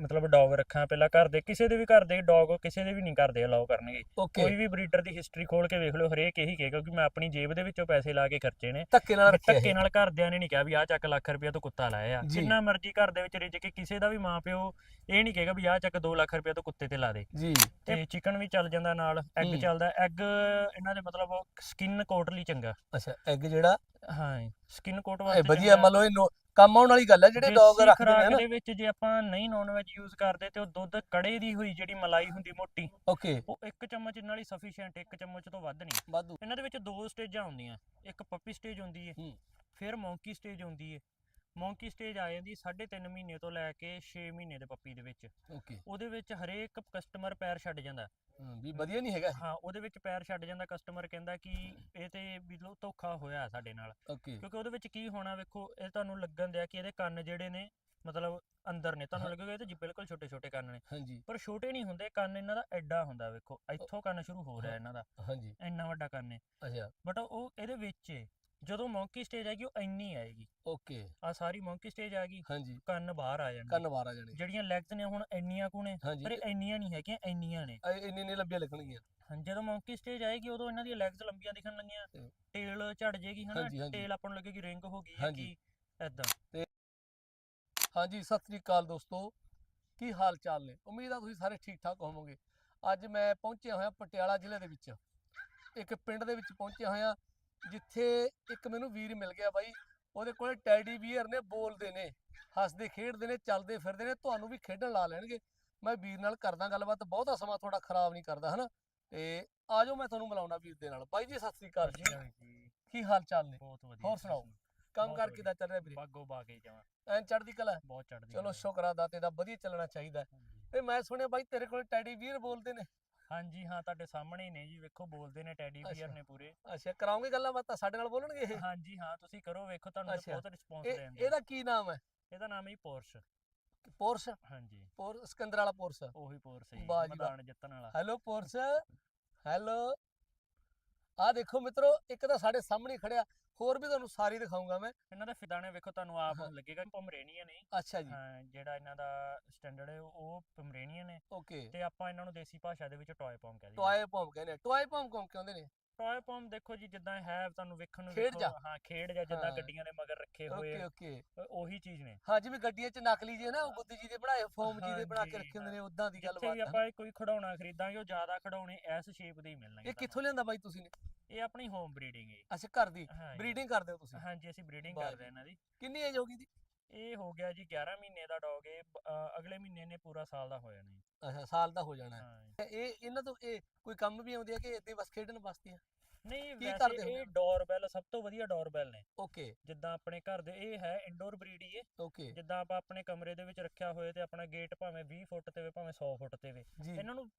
ਮਤਲਬ ਡੌਗ ਰੱਖਾਂ ਪਹਿਲਾਂ ਘਰ ਦੇ ਕਿਸੇ ਦੇ ਵੀ ਘਰ ਦੇ ਡੌਗ ਕਿਸੇ ਦੇ ਵੀ ਨਹੀਂ ਕਰਦੇ ਅਲਾਉ ਕਰਨਗੇ। ਕੋਈ ਵੀ ਬਰੀਡਰ ਦੀ ਹਿਸਟਰੀ ਖੋਲ ਕੇ ਵੇਖ ਲਿਓ ਹਰੇਕ ਇਹੀ ਕਹੇਗਾ ਕਿ ਮੈਂ ਆਪਣੀ ਜੇਬ ਦੇ ਵਿੱਚੋਂ ਪੈਸੇ ਲਾ ਕੇ ਖਰਚੇ ਨੇ। ਧੱਕੇ ਨਾਲ ਰੱਖਿਆ ਧੱਕੇ ਇਹ। ਨਾਲ ਘਰਦਿਆਂ ਨੇ ਨਹੀਂ ਕਿਹਾ ਵੀ ਆਹ ਚੱਕ ਲੱਖ ਰੁਪਇਆ ਤੋਂ ਕੁੱਤਾ ਲਾਇਆ। ਆ ਜੀ। ਜਿੰਨਾ ਮਰਜ਼ੀ ਘਰ ਦੇ ਵਿੱਚ ਰਿਜ ਕੇ ਕਿਸੇ ਦਾ ਵੀ ਮਾਂ ਪਿਓ ਇਹ ਨਹੀਂ ਕਹੇਗਾ ਵੀ ਆਹ ਚੱਕ 2 ਲੱਖ ਰੁਪਇਆ ਤੋਂ ਕੁੱਤੇ ਤੇ ਲਾ ਦੇ। ਜੀ। ਤੇ ਚਿਕਨ ਵੀ ਚੱਲ ਜਾਂਦਾ ਨਾਲ ਐਗ ਹੂੰ। ਚੱਲਦਾ। ਐਗ ਇਹਨਾਂ ਦੇ ਮਤਲਬ ਸਕਿਨ ਕੋਟ ਲਈ ਚੰਗਾ। ਅੱਛਾ ਐਗ ਜਿਹੜਾ? ਹਾਂ ਸਕਿਨ ਕੋਟ ਇਹ ਵਾਸਤੇ ਵਧੀਆ ਚੰਗਾ। ਮੰਨ ਲਓ ਇਹ ਨੋ- ਕੰਮ ਆਉਣ ਵਾਲੀ ਗੱਲ ਹੈ ਜਿਹੜੇ ਡੌਗ ਦੇਸੀ ਰੱਖਦੇ ਨੇ ਖੁਰਾਕ ਹਨਾ। ਦੇ ਵਿੱਚ ਜੇ ਆਪਾਂ ਨਹੀਂ ਨੌਨ ਵੈਜ ਯੂਜ਼ ਕਰਦੇ ਤੇ ਉਹ ਦੁੱਧ ਕੜੇ ਦੀ ਹੋਈ ਜਿਹੜੀ ਮਲਾਈ ਹੁੰਦੀ ਮੋਟੀ ਓਕੇ ਉਹ ਇੱਕ ਚਮਚ ਨਾਲ ਹੀ ਸਫੀਸ਼ੀਐਂਟ ਇੱਕ ਚਮਚ ਤੋਂ ਵੱਧ ਨਹੀਂ। ਵਾਧੂ। ਇਹਨਾਂ ਦੇ ਵਿੱਚ ਦੋ ਸਟੇਜਾਂ ਹੁੰਦੀਆਂ ਇੱਕ ਪੱਪੀ ਸਟੇਜ ਹੁੰਦੀ ਹੈ ਹੂੰ। ਫਿਰ ਮੌਂਕੀ ਸਟੇਜ ਹੁੰਦੀ ਹੈ ਮੌਂਕੀ ਸਟੇਜ ਆ ਜਾਂਦੀ 3.5 ਮਹੀਨੇ ਤੋਂ ਲੈ ਕੇ 6 ਮਹੀਨੇ ਦੇ ਪੱਪੀ ਦੇ ਵਿੱਚ। ਓਕੇ ਉਹਦੇ ਵਿੱਚ ਹਰੇਕ ਕਸਟਮਰ ਪੈਰ ਛੱਡ ਜਾਂਦਾ। ਵੀ ਵਧੀਆ ਨਹੀਂ ਹੈਗਾ ਹਾਂ ਉਹਦੇ ਵਿੱਚ ਪੈਰ ਛੱਡ ਜਾਂਦਾ ਕਸਟਮਰ ਕਹਿੰਦਾ ਕਿ ਇਹ ਤੇ ਵੀ ਲੋ ਧੋਖਾ ਹੋਇਆ ਸਾਡੇ ਨਾਲ। ਓਕੇ ਕਿਉਂਕਿ ਉਹਦੇ ਵਿੱਚ ਕੀ ਹੋਣਾ ਵੇਖੋ ਇਹ ਤੁਹਾਨੂੰ ਲੱਗਣ ਦਿਆ ਕਿ ਇਹਦੇ ਕੰਨ ਜਿਹੜੇ ਨੇ ਮਤਲਬ ਅੰਦਰ ਨੇ ਤੁਹਾਨੂੰ। ਲੱਗੇਗਾ ਇਹ ਤੇ ਬਿਲਕੁਲ ਛੋਟੇ ਛੋਟੇ ਕੰਨ ਨੇ। ਪਰ ਛੋਟੇ ਨਹੀਂ ਹੁੰਦੇ ਕੰਨ ਇਹਨਾਂ ਦਾ ਐਡਾ ਹੁੰਦਾ ਵੇਖੋ ਇੱਥੋਂ ਕੰਨ ਸ਼ੁਰੂ ਹੋ ਰਿਹਾ ਇਹਨਾਂ ਦਾ। ਹਾਂਜੀ। ਇੰਨਾ ਵੱਡਾ ਕੰਨ ਹੈ ਅੱਛਾ। ਬਟ ਉਹ ਇਹਦੇ ਵਿੱਚ ਜਦੋਂ ਮੌਂਕੀ ਸਟੇਜ ਆਏਗੀ ਉਹ ਇੰਨੀ ਆਏਗੀ। ਓਕੇ ਆ ਸਾਰੀ ਮੌਂਕੀ ਸਟੇਜ ਆ ਗਈ ਹਾਂਜੀ। ਕੰਨ ਬਾਹਰ ਆ ਜਾਣਗੇ। ਕੰਨ ਵਾਰ ਆ ਜਾਣੇ। ਜਿਹੜੀਆਂ ਲੈਗਸ ਨੇ ਹੁਣ ਇੰਨੀਆਂ ਕੁ ਨੇ ਹਾਂਜੀ। ਪਰ ਇਹ ਇੰਨੀਆਂ ਨਹੀਂ ਹੈਗੀਆਂ ਇੰਨੀਆਂ ਨੇ। ਇਹ ਇੰਨੇ ਇੰਨੇ ਲੰਬੀਆਂ ਲੱਗਣਗੀਆਂ ਹਾਂ, ਜਦੋਂ ਮੌਂਕੀ ਸਟੇਜ ਆਏਗੀ ਉਦੋਂ ਇਹਨਾਂ ਦੀਆਂ ਲੈਗਸ ਲੰਬੀਆਂ ਦਿਖਣ ਲੱਗੀਆਂ। ਟੇਲ ਝੜ ਜੇਗੀ ਹਨਾ? ਹਾਂਜੀ। ਟੇਲ ਆਪਾਂ ਨੂੰ ਲੱਗੇਗੀ ਰਿੰਗ ਹੋ ਗਈ ਹੈ ਹਾਂਜੀ। ਕੀ ਐਦਾਂ ਹਾਂਜੀ ਸਤਿ ਸ੍ਰੀ ਅਕਾਲ ਦੋਸਤੋ। ਕੀ ਹਾਲ ਚਾਲ ਨੇ? ਉਮੀਦ ਆ ਤੁਸੀਂ ਸਾਰੇ ਠੀਕ ਠਾਕ ਹੋਵੋਗੇ। ਅੱਜ ਮੈਂ ਪਹੁੰਚਿਆ ਹੋਇਆ ਪਟਿਆਲਾ ਜ਼ਿਲ੍ਹੇ ਦੇ ਵਿੱਚ। ਇੱਕ ਪਿੰਡ ਦੇ ਵਿੱਚ ਪਹੁੰਚਿਆ ਹੋਇਆ। ਜਿੱਥੇ ਇੱਕ ਮੈਨੂੰ ਵੀਰ ਮਿਲ ਗਿਆ ਬਾਈ ਉਹਦੇ ਕੋਲੇ ਟੈਡੀ ਬੀਅਰ ਨੇ ਬੋਲਦੇ ਨੇ ਹੱਸਦੇ ਖੇਡਦੇ ਨੇ ਚੱਲਦੇ ਫਿਰਦੇ ਨੇ ਤੁਹਾਨੂੰ ਵੀ ਖੇਡਣ ਲਾ ਲੈਣਗੇ। ਮੈਂ ਵੀਰ ਨਾਲ ਕਰਦਾ ਗੱਲਬਾਤ ਬਹੁਤਾ ਸਮਾਂ ਤੁਹਾਡਾ ਖਰਾਬ ਨਹੀਂ ਕਰਦਾ ਹਨਾ? ਤੇ ਆਜੋ ਮੈਂ ਤੁਹਾਨੂੰ ਮਿਲਾਉਣਾ ਵੀਰ ਦੇ ਨਾਲ। ਬਾਈ ਜੀ ਸਤਿ ਸ੍ਰੀ ਅਕਾਲ ਜੀ। ਕੀ ਹਾਲ ਚਾਲ ਨੇ? ਬਹੁਤ ਵਧੀਆ ਹੋਰ ਸੁਣਾਓ? ਕੰਮ ਕਰ। ਕਿਦਾਂ ਚੱਲ ਰਿਹਾ ਵੀਰੇ? ਬਾਗੋ ਬਾਗੇ ਜਾਵਾਂ। ਐਨ ਚੜ੍ਹਦੀ ਕਲਾ? ਬਹੁਤ ਚੜਦੀ ਚਲੋ ਸ਼ੁਕਰ ਆ ਦਾਤੇ ਦਾ ਵਧੀਆ ਚੱਲਣਾ ਚਾਹੀਦਾ। ਤੇ ਮੈਂ ਸੁਣਿਆ ਬਾਈ ਤੇਰੇ ਕੋਲ ਟੈਡੀ ਬੀਅਰ ਬੋਲਦੇ ਨੇ। ਹਾਂਜੀ ਹਾਂ ਤੁਹਾਡੇ ਸਾਹਮਣੇ ਹੀ ਨੇ ਜੀ ਵੇਖੋ ਬੋਲਦੇ ਨੇ ਟੈਡੀ ਬੀਅਰ। ਨੇ ਪੂਰੇ। ਅੱਛਾ ਕਰਾਉਂਗੇ ਗੱਲਾਂ ਬਾਤਾਂ? ਸਾਡੇ ਨਾਲ ਬੋਲਣਗੇ ਇਹ? ਹਾਂਜੀ ਹਾਂ ਤੁਸੀਂ ਕਰੋ ਵੇਖੋ ਤੁਹਾਨੂੰ ਅੱਛਾ। ਬਹੁਤ ਰਿਸਪੌਂਸ ਇਹ- ਦੇਣਗੇ ਇਹਦਾ ਕੀ ਨਾਮ ਹੈ? ਇਹਦਾ ਨਾਮ ਹੈ ਪੋਰਸ਼। ਪੋਰਸ? ਹਾਂਜੀ। ਪੋਰ ਸਿਕੰਦਰ ਵਾਲਾ ਪੋਰਸ। ਉਹੀ ਪੋਰਸ਼ ਹੈ ਵਾਹ ਜੀ ਵਾਹ। ਮੈਦਾਨ ਜਿੱਤਣ ਵਾਲਾ। ਹੈਲੋ ਪੋਰਸ। ਹੈਲੋ। ਆ ਦੇਖੋ ਮਿੱਤਰੋ ਇੱਕ ਤਾਂ ਸਾਡੇ ਸਾਹਮਣੇ ਹੀ ਖੜਿਆ। ਹੋਰ ਵੀ ਤੁਹਾਨੂੰ ਸਾਰੀ ਦਿਖਾਉਂਗਾ ਮੈਂ। ਇਹਨਾਂ ਦੇ ਫਿਦਾਣੇ ਵੇਖੋ ਤੁਹਾਨੂੰ ਆਪ ਹਾਂ। ਲੱਗੇਗਾ ਪਮਰੇਨੀਅਨ ਨੇ। ਅੱਛਾ ਜੀ। ਹਾਂ ਜਿਹੜਾ ਇਹਨਾਂ ਦਾ ਸਟੈਂਡਰਡ ਹੈ ਉਹ ਪਮਰੇਨੀਅਨ ਨੇ। ਓਕੇ। ਤੇ ਆਪਾਂ ਇਹਨਾਂ ਨੂੰ ਦੇਸੀ ਭਾਸ਼ਾ ਦੇ ਵਿੱਚ ਟੌਏ ਪੌਮ ਕਹਿੰਦੇ ਟੋਏ ਪੌਮ ਕਹਿੰਦੇ ਟੋਏ ਪੌਮ ਕੌਮ ਕਹਿੰਦੇ ਨੇ? ਟੌਏ ਪੌਮ ਦੇਖੋ ਜੀ ਜਿੱਦਾਂ ਹੈ ਤੁਹਾਨੂੰ ਵੇਖਣ ਨੂੰ ਖੇਡ ਜਾ। ਹਾਂ ਖੇਡ ਜਾਂ ਜਿੱਦਾਂ ਹਾਂ। ਗੱਡੀਆਂ ਦੇ ਮਗਰ ਰੱਖੇ ਹੋਏ ਓਕੇ ਓਕੇ। ਅ- ਉਹੀ ਚੀਜ਼ ਨੇ। ਹਾਂ ਜਿਵੇਂ ਗੱਡੀਆਂ 'ਚ ਨਕਲੀ ਜੇ ਨਾ ਗੁੱਦੀ ਜੀ ਦੇ ਬਣਾਏ ਫੋਮ ਜੀ ਦੇ ਬਣਾ ਕੇ ਹਾਂਜੀ, ਰੱਖੇ ਹੁੰਦੇ ਨੇ ਉਦਾਂ ਦੀ ਗੱਲ ਜਿੱਥੇ ਵੀ ਬਾਤ ਆਪਾਂ ਇਹ ਕੋਈ ਖਿਡੌਣਾ ਖਰੀਦਾਂਗੇ ਉਹ ਜ਼ਿਆਦਾ ਖਿਡੌਣੇ ਇਸ ਸ਼ੇਪ ਦੇ ਹੀ ਮਿਲਣਗੇ ਇਹ ਕਿੱਥੋਂ ਲਿਆਂਦਾ ਬਾਈ ਤੁਸੀਂ ਨੇ? ਤੁਹਾਨੂੰ। ਇਹ ਆਪਣੀ ਹੋਮ ਬਰੀਡਿੰਗ ਹੈ ਅੱਛਾ ਘਰ ਦੀ। ਹਾਂ ਜੀ। ਬਰੀਡਿੰਗ ਕਰਦੇ ਹੋ ਤੁਸੀਂ? ਹਾਂਜੀ ਅਸੀਂ ਬਰੀਡਿੰਗ ਵਾਹ ਕਰਦੇ ਹਾਂ ਇਹਨਾਂ ਦੀ। ਕਿੰਨੀ ਏਜ ਹੋ ਗਈ ਦੀ? ਇਹ ਹੋ ਗਿਆ ਜੀ 11 ਮਹੀਨੇ ਦਾ ਡੌਗ ਇਹ ਅ, ਅਗਲੇ ਮਹੀਨੇ ਨੇ ਪੂਰਾ ਸਾਲ ਦਾ ਹੋ ਜਾਣਾ ਜੀ। ਅੱਛਾ ਸਾਲ ਦਾ ਹੋ ਜਾਣਾ। ਹੈ। ਹਾਂ ਜੀ। ਤੇ ਇਹ ਇਹਨਾਂ ਤੋਂ ਇਹ ਕੋਈ ਕੰਮ ਵੀ ਆਉਂਦੀ ਹੈ ਕਿ ਹੀ ਬਸ ਖੇਡਣ ਵਾਸਤੇ ਆ? ਨਹੀਂ ਕੀ ਕਰਦੇ ਵੈਸੇ ਇਹ ਡੋਰਬੈਲ ਸਭ ਤੋਂ ਵਧੀਆ ਡੋਰਬੈਲ ਨੇ। ਓਕੇ। ਜਿੱਦਾਂ ਆਪਣੇ ਘਰ ਦੇ ਇਹ ਹੈ ਇੰਡੋਰ ਬਰੀਡ ਹੀ ਹੈ ਓਕੇ। ਜਿੱਦਾਂ ਆਪਾਂ ਆਪਣੇ ਕਮਰੇ ਦੇ ਵਿੱਚ ਰੱਖਿਆ ਹੋਏ ਤੇ ਆਪਣਾ ਗੇਟ ਭਾਵੇਂ 20 ਫੁੱਟ ਤੇ ਹੋਵੇ ਭਾਵੇਂ 100 ਫੁੱਟ ਤੇ ਜੀ। ਇਹਨਾਂ ਨੂੰ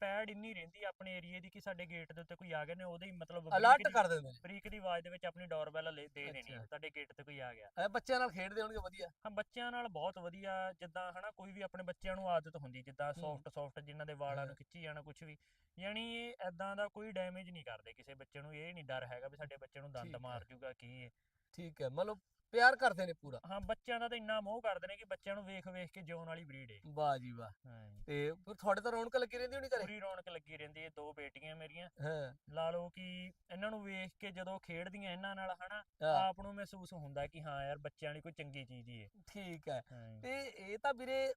ਪੈਡ ਇੰਨੀ ਰਹਿੰਦੀ ਆ ਆਪਣੇ ਏਰੀਏ ਦੀ ਕਿ ਸਾਡੇ ਗੇਟ ਦੇ ਉੱਤੇ ਕੋਈ ਆ ਗਿਆ ਨੇ ਉਹਦੇ ਹੀ ਮਤਲਬ ਅਲਰਟ ਕਰ ਦਿੰਦੇ ਨੇ ਬਰੀਕ ਦੀ ਆਵਾਜ਼ ਦੇ ਵਿੱਚ ਆਪਣੀ ਡੋਰਬੈਲ ਲੈ ਦੇ ਦੇਣੀ। ਤੁਹਾਡੇ ਗੇਟ ਤੇ ਕੋਈ ਆ ਗਿਆ ਐ ਬੱਚਿਆਂ ਨਾਲ ਖੇਡਦੇ ਹੋਣਗੇ ਵਧੀਆ ਹਾਂ ਬੱਚਿਆਂ ਨਾਲ ਬਹੁਤ ਵਧੀਆ ਜਿੱਦਾਂ ਹਨਾ ਕੋਈ ਵੀ ਆਪਣੇ ਬੱਚਿਆਂ ਨੂੰ ਆਦਤ ਹੁੰਦੀ ਜਿੱਦਾਂ ਹੂੰ। ਸੌਫਟ ਸੌਫਟ ਜਿਨ੍ਹਾਂ ਦੇ ਵਾਲਾਂ। ਨੂੰ ਖਿੱਚੀ ਜਾਣਾ ਕੁਝ ਵੀ ਯਾਨੀ ਇਹ ਐਦਾਂ ਦਾ ਕੋਈ ਡੈਮੇਜ ਨਹੀਂ ਕਰਦੇ ਕਿਸੇ ਬੱਚੇ ਨੂੰ ਇਹ ਨਹੀਂ ਡਰ ਹੈਗਾ ਵੀ ਸਾਡੇ ਬੱਚੇ ਨੂੰ ਦੰਦ ਠੀਕ ਹੈ। ਮਾਰ ਜੂਗਾ ਕੀ ਠੀਕ ਹੈ ਮਤਲਬ ਪਿਆਰ ਕਰਦੇ ਨੇ ਪੂਰਾ। ਹਾਂ ਬੱਚਿਆਂ ਦਾ ਤਾਂ ਇੰਨਾ ਮੋਹ ਕਰਦੇ ਨੇ ਕਿ ਬੱਚਿਆਂ ਨੂੰ ਵੇਖ ਵੇਖ ਕੇ ਜਿਉਣ ਵਾਲੀ ਬਰੀਡ ਹੈ ਵਾਹ ਜੀ ਵਾਹ। ਹਾਂ ਜੀ। ਤੇ ਫਿਰ ਤੁਹਾਡੇ ਤਾਂ ਰੌਣਕ ਲੱਗੀ ਰਹਿੰਦੀ ਹੋਣੀ ਘਰੇ? ਪੂਰੀ ਰੌਣਕ ਲੱਗੀ ਰਹਿੰਦੀ ਹੈ ਦੋ ਬੇਟੀਆਂ ਮੇਰੀਆਂ। ਹਾਂ। ਲਾ ਲਓ ਕਿ ਇਹਨਾਂ ਨੂੰ ਵੇਖ ਕੇ ਜਦੋਂ ਖੇਡਦੀਆਂ ਇਹਨਾਂ ਨਾਲ ਹਨਾ ਹਾਂ, ਆਪ ਨੂੰ ਮਹਿਸੂਸ ਹੁੰਦਾ ਕਿ ਹਾਂ ਯਾਰ ਬੱਚਿਆਂ ਲਈ ਕੋਈ ਚੰਗੀ ਚੀਜ਼ ਹੀ ਹੈ ਠੀਕ ਹੈ। ਹਾਂ ਜੀ। ਤੇ ਇਹ ਤਾਂ ਵੀਰੇ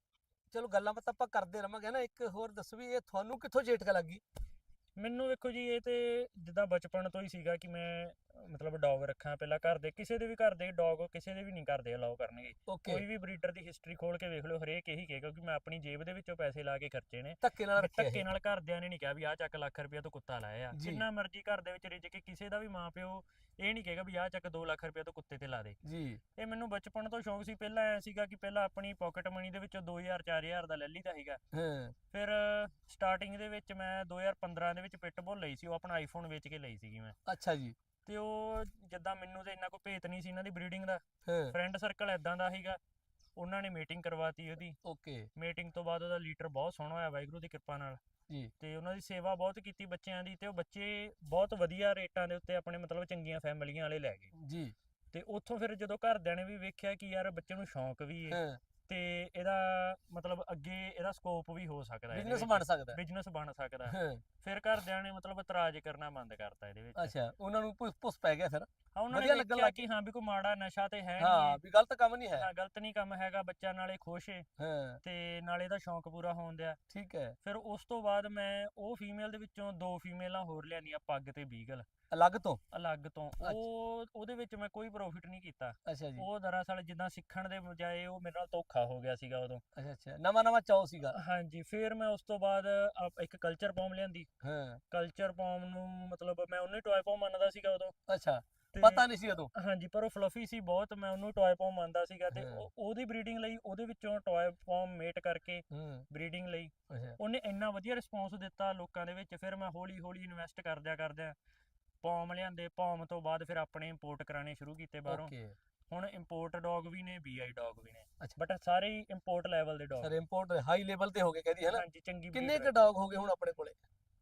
ਚਲੋ ਗੱਲਾਂ ਬਾਤਾਂ ਆਪਾਂ ਕਰਦੇ ਰਵਾਂਗੇ ਨਾ ਇੱਕ ਹੋਰ ਦੱਸੋ ਵੀ ਇਹ ਤੁਹਾਨੂੰ ਕਿੱਥੋਂ ਜੇਠਕ ਲੱਗੀ ਮੈਨੂੰ ਵੇਖੋ ਜੀ ਇਹ ਤੇ ਜਿੱਦਾਂ ਬਚਪਨ ਤੋਂ ਹੀ ਸੀਗਾ ਕਿ ਮੈਂ ਮਤਲਬ ਡੌਗ ਰੱਖਾਂ ਪਹਿਲਾਂ ਘਰ ਦੇ ਕਿਸੇ ਦੇ ਵੀ ਘਰ ਦੇ ਡੌਗ ਕਿਸੇ ਦੇ ਵੀ ਨਹੀਂ ਕਰਦੇ ਅਲਾਉ ਕਰਨਗੇ। ਕੋਈ ਵੀ ਬਰੀਡਰ ਦੀ ਹਿਸਟਰੀ ਖੋਲ ਕੇ ਵੇਖ ਲਿਓ ਹਰੇਕ ਇਹੀ ਕਹੇਗਾ ਕਿ ਮੈਂ ਆਪਣੀ ਜੇਬ ਦੇ ਵਿੱਚੋਂ ਪੈਸੇ ਲਾ ਕੇ ਖਰਚੇ ਨੇ। ਧੱਕੇ ਨਾਲ ਰੱਖਿਆ ਧੱਕੇ ਇਹ। ਨਾਲ ਘਰਦਿਆਂ ਨੇ ਨਹੀਂ ਕਿਹਾ ਵੀ ਆਹ ਚੱਕ ਲੱਖ ਰੁਪਇਆ ਤੋਂ ਕੁੱਤਾ ਲਾਇਆ ਆ। ਜੀ। ਜਿੰਨਾ ਮਰਜ਼ੀ ਘਰ ਦੇ ਵਿੱਚ ਰਿਜ ਕੇ ਕਿਸੇ ਦਾ ਵੀ ਮਾਂ ਪਿਓ ਇਹ ਨਹੀਂ ਕਹੇਗਾ ਵੀ ਆਹ ਚੱਕ 2 ਲੱਖ ਰੁਪਇਆ ਤੋਂ ਕੁੱਤੇ ਤੇ ਲਾ ਦੇ। ਜੀ। ਇਹ ਮੈਨੂੰ ਬਚਪਨ ਤੋਂ ਸ਼ੌਂਕ ਸੀ ਪਹਿਲਾਂ ਐ ਸੀਗਾ ਕਿ ਪਹਿਲਾਂ ਆਪਣੀ ਪਾਕਟ ਮਨੀ ਦੇ ਵਿੱਚੋਂ 2000 4000 ਦਾ ਲੈ ਲਈਦਾ ਸੀਗਾ। ਹਾਂ। ਫਿਰ ਸਟਾਰਟਿੰਗ ਦੇ ਵਿੱਚ ਮੈਂ 2015 ਦੇ ਵਿੱਚ ਪਿਟਬੁੱਲ ਲਈ ਸੀ ਉਹ ਆਪਣਾ ਆਈਫੋਨ ਵੇਚ ਕੇ ਲਈ ਸੀਗੀ ਮੈਂ। ਅੱਛਾ ਜੀ। ਤੇ ਉਹ ਜਿੱਦਾਂ ਮੈਨੂੰ ਤੇ ਇੰਨਾ ਕੋਈ ਭੇਤ ਨਹੀਂ ਸੀ ਇਹਨਾਂ ਦੀ ਬਰੀਡਿੰਗ ਦਾ। ਹਾਂ। ਫਰੈਂਡ ਸਰਕਲ ਐਦਾਂ ਦਾ ਸੀਗਾ। ਉਹਨਾਂ ਨੇ ਮੀਟਿੰਗ ਕਰਵਾਤੀ ਉਹਦੀ। ਓਕੇ ਮੀਟਿੰਗ ਤੋਂ ਬਾਅਦ ਉਹਦਾ ਲੀਟਰ ਬਹੁਤ ਸੋਹਣਾ ਹੋਇਆ ਵਾਹਿਗੁਰੂ ਦੀ ਕਿਰਪਾ ਨਾਲ। ਜੀ। ਤੇ ਉਹਨਾਂ ਦੀ ਸੇਵਾ ਬਹੁਤ ਕੀਤੀ ਬੱਚਿਆਂ ਦੀ ਤੇ ਉਹ ਬੱਚੇ ਬਹੁਤ ਵਧੀਆ ਰੇਟਾਂ ਦੇ ਉੱਤੇ ਆਪਣੇ ਮਤਲਬ ਚੰਗੀਆਂ ਫੈਮਲੀਆਂ ਵਾਲੇ ਲੈ ਗਏ। ਜੀ। ਤੇ ਉੱਥੋਂ ਫਿਰ ਜਦੋਂ ਘਰਦਿਆਂ ਨੇ ਵੀ ਵੇਖਿਆ ਕਿ ਯਾਰ ਬੱਚੇ ਨੂੰ ਸ਼ੌਂਕ ਵੀ ਹੈ ਹਾਂ। ਤੇ ਇਹਦਾ ਮਤਲਬ ਅੱਗੇ ਇਹਦਾ ਸਕੋਪ ਵੀ ਹੋ ਸਕਦਾ ਹੈ ਬਿਜ਼ਨਸ ਬਣ ਸਕਦਾ। ਹੈ ਬਿਜ਼ਨਸ ਬਣ ਸਕਦਾ। ਹੈ। ਹਾਂ, ਫਿਰ ਘਰਦਿਆਂ ਨੇ ਮਤਲਬ ਇਤਰਾਜ਼ ਕਰਨਾ ਬੰਦ ਕਰਤਾ ਇਹਦੇ ਵਿੱਚ। ਅੱਛਾ ਉਹਨਾਂ ਨੂੰ ਪੁੱਸ ਪੁੱਸ ਪੈ ਗਿਆ ਫਿਰ। ਹਾਂ ਉਹਨਾਂ ਨੇ ਵਧੀਆ ਲੱਗਣ ਲੱਗ ਕਿ ਹਾਂ ਵੀ ਕੋਈ ਮਾੜਾ ਨਸ਼ਾ ਤੇ ਹੈ ਹਾਂ ਨਹੀਂ। ਵੀ ਗਲਤ ਕੰਮ ਨਹੀਂ ਹੈ। ਹਾਂ ਗਲਤ ਨਹੀਂ ਕੰਮ ਹੈਗਾ ਬੱਚਾ ਨਾਲੇ ਖੁਸ਼ ਹੈ ਹਾਂ। ਤੇ ਨਾਲੇ ਇਹਦਾ ਸ਼ੌਂਕ ਪੂਰਾ ਹੋਣ ਦਿਆ। ਠੀਕ ਹੈ। ਫਿਰ ਉਸ ਤੋਂ ਬਾਅਦ ਮੈਂ ਉਹ ਫੀਮੇਲ ਦੇ ਵਿੱਚੋਂ ਦੋ ਫੀਮੇਲਾਂ ਹੋਰ ਲਿਆਂਦੀਆਂ ਪੱਗ ਤੇ ਬੀਗਲ ਅਲੱਗ ਤੋਂ? ਅਲੱਗ ਤੋਂ। ਉਹ ਉਹਦੇ ਵਿੱਚ ਮੈਂ ਕੋਈ ਪ੍ਰੋਫਿਟ ਨਹੀਂ ਕੀਤਾ। ਅੱਛਾ ਜੀ। ਉਹ ਦਰਅਸਲ ਜਿੱਦਾਂ ਸਿੱਖਣ ਦੇ ਬਜਾਏ ਉਹ ਮੇਰੇ ਨਾਲ ਧੋਖਾ ਹੋ ਗਿਆ ਸੀਗਾ ਉਦੋਂ। ਅੱਛਾ ਅੱਛਾ। ਨਵਾਂ ਨਵਾਂ ਚਾਅ ਸੀਗਾ? ਹਾਂਜੀ ਫਿਰ ਮੈਂ ਉਸ ਤੋਂ ਬਾਅਦ ਇੱਕ ਕਲਚਰ ਪੌਮ ਲਿਆਂਦੀ। ਹਾਂ। ਕਲਚਰ ਪੌਮ ਨੂੰ ਮਤਲਬ ਮੈਂ ਉਹਨੂੰ ਟੌਏ ਪੌਮ ਮੰਨਦਾ ਸੀਗਾ ਉਦੋਂ। ਅੱਛਾ। ਪਤਾ ਨਹੀਂ ਸੀ ਉਦੋਂ? ਹਾਂਜੀ ਪਰ ਉਹ ਫਲਫੀ ਸੀ ਬਹੁਤ ਮੈਂ ਉਹਨੂੰ ਟੌਏ ਪੌਮ ਮੰਨਦਾ ਸੀਗਾ ਤੇ ਉਹਦੀ ਬਰੀਡਿੰਗ ਲਈ ਉਹਦੇ ਵਿੱਚੋਂ ਟੌਏ ਪੌਮ ਮੇਟ ਕਰਕੇ ਬਰੀਡਿੰਗ ਲਈ ਉਹਨੇ ਇੰਨਾ ਵਧੀਆ ਰਿਸਪੌਂਸ ਦਿੱਤਾ ਲੋਕਾਂ ਦੇ ਵਿੱਚ ਫਿਰ ਮੈਂ ਹੌਲੀ ਹੌਲੀ ਇਨਵੈਸਟ ਕਰਦਿਆਂ ਕਰਦਿਆਂ ਪੌਮ ਲਿਆਂਦੇ ਪੌਮ ਤੋਂ ਬਾਅਦ ਫਿਰ ਆਪਣੇ ਇੰਪੋਰਟ ਕਰਾਣੇ ਸ਼ੁਰੂ ਕੀਤੇ ਬਾਹਰੋਂ। ਹੁਣ ਇੰਪੋਰਟ ਡੌਗ ਵੀ ਨੇ ਬੀਆਈ ਡੌਗ ਵੀ ਨੇ। ਬਟ ਸਾਰੇ ਇੰਪੋਰਟ ਲੈਵਲ ਦੇ dog sir import high level ਤੇ ਹੋ ਗਏ ਕਹਦੀ ਹੈ ਨਾ ਹਾਂਜੀ ਚੰਗੀ ਕਿੰਨੇ ਕ ਡੌਗ ਹੋ ਗਏ ਹੁਣ ਆਪਣੇ ਕੋਲੇ?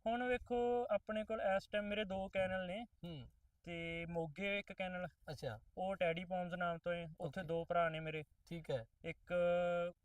ਹੁਣ ਵੇਖੋ ਆਪਣੇ ਕੋਲ ਇਸ ਟਾਈਮ ਮੇਰੇ ਦੋ ਕੈਨਲ ਨੇ। ਹੂੰ। ਤੇ ਮੋਗੇ ਇੱਕ ਕੈਨਲ ਅੱਛਾ। ਉਹ ਟੈਡੀ ਪੌਮਸ ਨਾਮ ਤੋਂ ਹੈ। ਉੱਥੇ. ਦੋ ਭਰਾ ਨੇ ਮੇਰੇ। ਠੀਕ ਹੈ। ਇੱਕ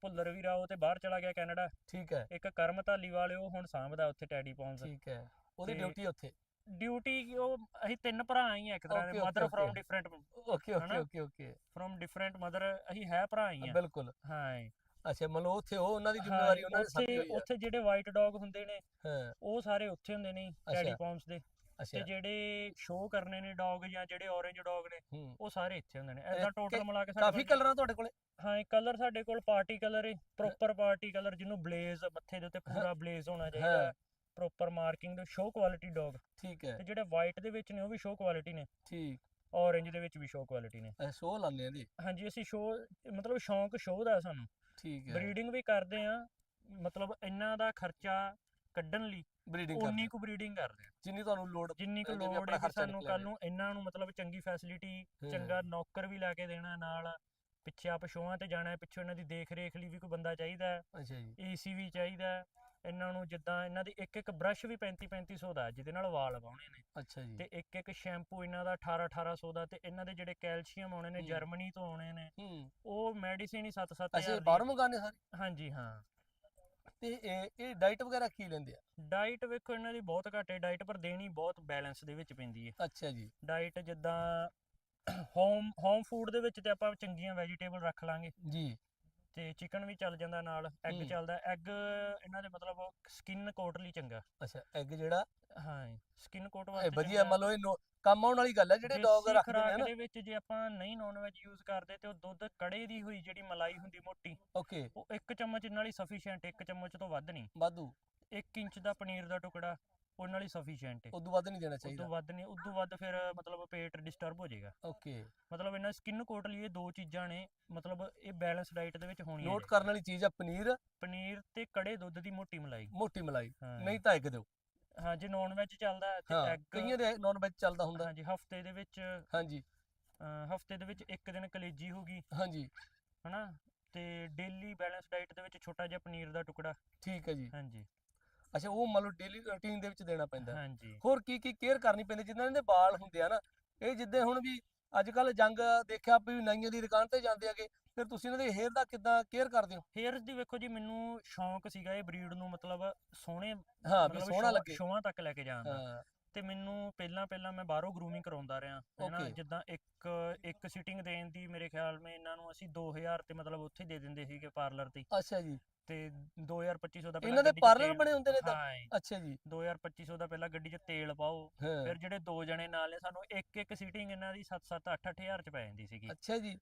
ਭੁੱਲਰ ਵੀਰਾ ਉਹ ਤੇ ਬਾਹਰ ਚਲਾ ਗਿਆ ਕੈਨੇਡਾ। ਠੀਕ ਹੈ। ਇੱਕ ਕਰਮ ਧਾਲੀਵਾਲ ਉਹ ਹੁਣ ਸਾਂਭਦਾ ਉੱਥੇ ਟੈਡੀ ਪੌਮਸ ਠੀਕ ਹੈ। ਉਹਦੀ ਡਿਊਟੀ ਉੱਥੇ? ਡਿਊਟੀ ਉਹ ਅਸੀਂ ਤਿੰਨ ਭਰਾ ਹੀ ਆ ਇੱਕ ਤਰ੍ਹਾਂ ਦੇ Okay, mother from okay. Different okay okay ਹਨਾ? Okay okay. From different mother ਅਸੀਂ ਹੈ ਭਰਾ ਹੀ ਆ। ਬਿਲਕੁਲ। ਹਾਂ ਅੱਛਾ ਮਤਲਬ ਉੱਥੇ ਉਹ ਉਹਨਾਂ ਦੀ ਹਾਂ, ਜ਼ਿੰਮੇਵਾਰੀ ਉਹਨਾਂ ਸਾਂਭੀ ਉੱਥੇ ਹੈ ਉੱਥੇ ਜਿਹੜੇ ਵਾਈਟ ਡੌਗ ਹੁੰਦੇ ਨੇ ਹਾਂ। ਉਹ ਸਾਰੇ ਉੱਥੇ ਹੁੰਦੇ ਨੇ ਟੈਡੀ। ਪੌਮਸ ਦੇ। ਤੇ ਅੱਛਾ। ਜਿਹੜੇ ਸ਼ੋਅ ਕਰਨੇ ਨੇ ਡੌਗ ਜਾਂ ਜਿਹੜੇ orange ਡੌਗ ਨੇ ਹੂੰ। ਉਹ ਸਾਰੇ ਇੱਥੇ ਹੁੰਦੇ ਨੇ। ਇਹ ਐਦਾਂ ਟੋਟਲ ਕਿ- ਮਿਲਾ ਕੇ ਸਾਡੇ ਕਾਫੀ ਕੋਲ ਕਲਰਾਂ ਤੁਹਾਡੇ ਕੋਲੇ? ਹਾਂ ਇਹ ਕਲਰ ਸਾਡੇ ਕੋਲ ਪਾਰਟੀ ਕਲਰ ਹੈ ਪ੍ਰੋਪਰ ਪਾਰਟੀ ਕਲਰ ਜਿਹਨੂੰ ਬਲੇਜ਼ ਮੱਥੇ ਦੇ ਉੱਤੇ ਪੂਰਾ ਬਲੇਜ਼ ਹੋਣਾ ਚਾਹੀਦਾ। ਹਾਂ। ਪ੍ਰੋਪਰ ਮਾਰਕਿੰਗ ਦੇ ਸ਼ੋਅ ਕੁਆਲਿਟੀ ਡੌਗ ਠੀਕ ਹੈ। ਤੇ ਜਿਹੜੇ ਵਾਈਟ ਦੇ ਵਿੱਚ ਨੇ ਉਹ ਵੀ ਸ਼ੋਅ ਕੁਆਲਿਟੀ ਨੇ। ਠੀਕ। orange ਦੇ ਵਿੱਚ ਵੀ ਸ਼ੋਅ ਕੁਆਲਿਟੀ ਨੇ। ਐ ਸੋ ਲਾਉਂਦੇ ਆ ਇਹਦੀ ਹਾਂਜੀ ਅਸੀਂ ਸ਼ੋਅ ਮਤਲਬ ਸ਼ੌਂਕ ਸ਼ੋਅ ਦਾ ਸਾਨੂੰ। ਠੀਕ ਹੈ। ਬਰੀਡਿੰਗ ਵੀ ਕਰਦੇ ਆ ਮਤਲਬ ਇਹਨਾਂ ਦਾ ਖਰਚਾ ਕੱਢਣ ਲਈ ਬਰੀਡਿੰਗ ਉਨੀ ਕੁ ਬਰੀਡਿੰਗ ਕਰਦੇ ਆ। ਜਿੰਨੀ ਤੁਹਾਨੂੰ ਲੋਡ ਜਿੰਨੀ ਕੁ ਲੋੜ ਹੈ ਸਾਨੂੰ ਕੱਲ ਨੂੰ ਇਹਨਾਂ ਨੂੰ ਮਤਲਬ ਚੰਗੀ ਫੈਸਿਲਿਟੀ। ਚੰਗਾ ਨੌਕਰ ਵੀ ਲੈ ਕੇ ਦੇਣਾ ਨਾਲ। ਪਿੱਛੇ ਆਪ ਸ਼ੋਆਂ ਤੇ ਜਾਣਾ ਹੈ ਪਿੱਛੋਂ ਇਹਨਾਂ ਦੀ ਦੇਖ ਰੇਖ ਲਈ ਵੀ ਕੋਈ ਬੰਦਾ ਚਾਹੀਦਾ ਹੈ। ਅੱਛਾ ਜੀ। ਏਸੀ ਵੀ ਚਾਹੀਦਾ ਹੈ। ਇਹਨਾਂ ਨੂੰ ਜਿੱਦਾਂ ਇਹਨਾਂ ਦੀ ਇੱਕ ਇੱਕ ਬ੍ਰਸ਼ ਵੀ 35 3500 ਦਾ ਹੈ, ਜਿਹਦੇ ਨਾਲ ਵਾਲ ਵਾਉਣੇ ਨੇ। ਅੱਛਾ ਜੀ। ਤੇ ਇੱਕ ਇੱਕ ਸ਼ੈਂਪੂ ਇਹਨਾਂ ਦਾ 18 1800 ਦਾ ਤੇ ਇਹਨਾਂ ਦੇ ਜਿਹੜੇ ਕੈਲਸ਼ੀਅਮ ਆਉਣੇ ਨੇ ਹੂੰ। ਜਰਮਨੀ ਤੋਂ ਆਉਣੇ ਨੇ ਹੂੰ। ਉਹ ਮੈਡੀਸਿਨ ਹੀ 7 ਅੱਛਾ 7000 ਇਹ ਦੀ ਬਾਹਰੋਂ ਸਾਰੇ? ਹਾਂਜੀ ਹਾਂ। ਤੇ ਇਹ ਇਹ ਡਾਈਟ ਵਗੈਰਾ ਕੀ ਲੈਂਦੇ ਆ? ਡਾਈਟ ਵੇਖੋ ਇਹਨਾਂ ਦੀ ਬਹੁਤ ਘੱਟ ਹੈ ਡਾਈਟ ਪਰ ਦੇਣੀ ਬਹੁਤ ਬੈਲੈਂਸ ਦੇ ਵਿੱਚ ਪੈਂਦੀ ਹੈ। ਅੱਛਾ ਜੀ। ਡਾਈਟ ਜਿੱਦਾਂ ਹੋਮ ਹੋਮ ਫੂਡ ਦੇ ਵਿੱਚ ਤੇ ਆਪਾਂ ਚੰਗੀਆਂ ਵੈਜੀਟੇਬਲ ਰੱਖ ਲਾਂਗੇ। ਜੀ। ਤੇ ਚਿਕਨ ਵੀ ਚੱਲ ਜਾਂਦਾ ਨਾਲ ਐਗ। ਚੱਲਦਾ। ਐਗ ਇਹਨਾਂ ਦੇ ਮਤਲਬ ਸਕਿਨ ਕੋਟ ਲਈ ਚੰਗਾ। ਅੱਛਾ ਐਗ ਜਿਹੜਾ? ਹਾਂ ਸਕਿਨ ਕੋਟ ਇਹ ਵਾਸਤੇ ਵਧੀਆ। ਮੰਨ ਲਓ ਇਹ ਕੰਮ ਆਉਣ ਵਾਲੀ ਗੱਲ ਹੈ ਜਿਹੜੇ ਡੌਗ ਰੱਖਦੇ ਨੇ ਨਾ। ਦੇ ਵਿੱਚ ਜੇ ਆਪਾਂ ਨਹੀਂ ਨੌਨ ਵੈਜ ਯੂਜ਼ ਕਰਦੇ ਤੇ ਉਹ ਦੁੱਧ ਕੜੇ ਦੀ ਹੋਈ ਜਿਹੜੀ ਮਲਾਈ ਹੁੰਦੀ ਮੋਟੀ ਓਕੇ। ਉਹ ਇੱਕ ਚਮਚ ਨਾਲ ਹੀ ਸਫੀਸ਼ੀਐਂਟ ਇੱਕ ਚਮਚ ਤੋਂ ਵੱਧ ਨਹੀਂ। ਵਾਧੂ। 1 ਇੰਚ ਦਾ ਪਨੀਰ ਦਾ ਟੁਕੜਾ ਉਹ ਨਾਲ ਹੀ ਸਫੀਸ਼ੀਐਂਟ ਹੈ ਉਦੋਂ ਵੱਧ ਨਹੀਂ ਦੇਣਾ ਚਾਹੀਦਾ। ਵੱਧ ਨਹੀਂ ਉਦੋਂ ਵੱਧ ਫਿਰ ਮਤਲਬ ਪੇਟ ਡਿਸਟਰਬ ਹੋ ਜਾਏਗਾ। ਓਕੇ। ਮਤਲਬ ਇਹਨਾਂ ਸਕਿਨ ਕੋਟ ਲਈ ਇਹ ਦੋ ਚੀਜ਼ਾਂ ਨੇ ਮਤਲਬ ਇਹ ਬੈਲੈਂਸ ਡਾਈਟ ਦੇ ਵਿੱਚ ਹੋਣੀਆਂ ਨੋਟ ਨੇ। ਕਰਨ ਵਾਲੀ ਚੀਜ਼ ਆ ਪਨੀਰ। ਪਨੀਰ ਤੇ ਕੜੇ ਦੁੱਧ ਦੀ ਮੋਟੀ ਮਲਾਈ। ਮੋਟੀ ਮਲਾਈ। ਹਾਂ। ਨਹੀਂ ਤਾਂ ਐਗ ਦਿਓ। ਹਾਂ ਜੇ ਨੌਨ ਵੈਜ ਚੱਲਦਾ ਹੈ ਤੇ ਹਾਂ ਐਗ ਕਈਆਂ ਦੇ ਨਾਨ ਵੈਜ ਚੱਲਦਾ ਹੁੰਦਾ। ਹਾਂਜੀ ਹਫ਼ਤੇ ਦੇ ਵਿੱਚ ਹਾਂਜੀ। ਹਫ਼ਤੇ ਦੇ ਵਿੱਚ ਇੱਕ ਦਿਨ ਕਲੇਜੀ ਹੋਗੀ ਹਾਂਜੀ। ਹਨਾ? ਤੇ ਡੇਲੀ ਬੈਲੈਂਸ ਡਾਈਟ ਦੇ ਵਿੱਚ ਛੋਟਾ ਜਿਹਾ ਪਨੀਰ ਦਾ ਟੁਕੜਾ। ਠੀਕ ਹੈ ਜੀ। ਹਾਂਜੀ। ਅੱਛਾ ਉਹ ਮੰਨ ਲਓ ਡੇਲੀ ਰੁਟੀਨ ਦੇ ਵਿੱਚ ਦੇਣਾ ਪੈਂਦਾ। ਹਾਂਜੀ। ਹੋਰ ਕੀ ਕੀ ਕੇਅਰ ਕਰਨੀ ਪੈਂਦੀ? ਜਿੱਦਾਂ ਇਹਦੇ ਵਾਲ ਹੁੰਦੇ ਆ ਨਾ ਇਹ ਜਿੱਦਾਂ ਹੁਣ ਵੀ ਅੱਜ ਕੱਲ ਜੰਗ ਦੇਖਿਆ ਵੀ ਨਾਈਆਂ ਦੀ ਦੁਕਾਨ ਤੇ ਜਾਂਦੇ ਆਗੇ ਫਿਰ ਤੁਸੀਂ ਇਹਨਾਂ ਦੇ ਹੇਅਰ ਦਾ ਕਿੱਦਾਂ ਕੇਅਰ ਕਰਦੇ ਹੋ? ਹੇਅਰਸ ਦੀ ਵੇਖੋ ਜੀ ਮੈਨੂੰ ਸ਼ੌਂਕ ਸੀਗਾ ਇਹ ਬਰੀਡ ਨੂੰ ਮਤਲਬ ਸੋਹਣੇ ਹਾਂ ਵੀ ਸੋਹਣਾ ਲੱਗੇ। ਸ਼ੋਆਂ ਤੱਕ ਲੈ ਕੇ ਜਾਣ ਦਾ। ਤੇ ਮੈਨੂੰ ਪਹਿਲਾਂ ਪਹਿਲਾਂ ਮੈਂ ਬਾਹਰੋਂ ਗਰੂਮਿੰਗ ਕਰਾਉਂਦਾ ਰਿਹਾ। ਹੈਨਾ Okay. ਜਿੱਦਾਂ ਇੱਕ ਇੱਕ ਸਿਟਿੰਗ ਦੇਣ ਦੀ ਮੇਰੇ ਖਿਆਲ ਮੇ ਇਹਨਾਂ ਨੂੰ ਅਸੀਂ 2000 ਤੇ ਮਤਲਬ ਉੱਥੇ ਦੇ ਦਿੰਦੇ ਸੀਗੇ ਪਾਰਲਰ ਤੇ। ਅੱਛਾ ਜੀ। ਤੇ 2000 2500 ਦਾ ਇਹਨਾਂ ਦੇ ਗੱਡੀ 'ਚ ਪਾਰਲਰ ਤੇਲ- ਬਣੇ ਹੁੰਦੇ ਨੇ ਤਾਂ? ਹਾਂ ਜੀ, ਅੱਛਾ ਜੀ। 2000 2500 ਦਾ ਪਹਿਲਾਂ ਗੱਡੀ 'ਚ ਤੇਲ ਪਾਓ। ਹਾਂ। ਫਿਰ ਜਿਹੜੇ ਦੋ ਜਣੇ ਨਾਲ ਨੇ ਸਾਨੂੰ ਇੱਕ ਇੱਕ ਸੀਟਿੰਗ ਇਹਨਾਂ ਦੀ 7 7 8 8000 ਚ ਪੈ ਜਾਂਦੀ ਸੀਗੀ। ਅੱਛਾ ਜੀ।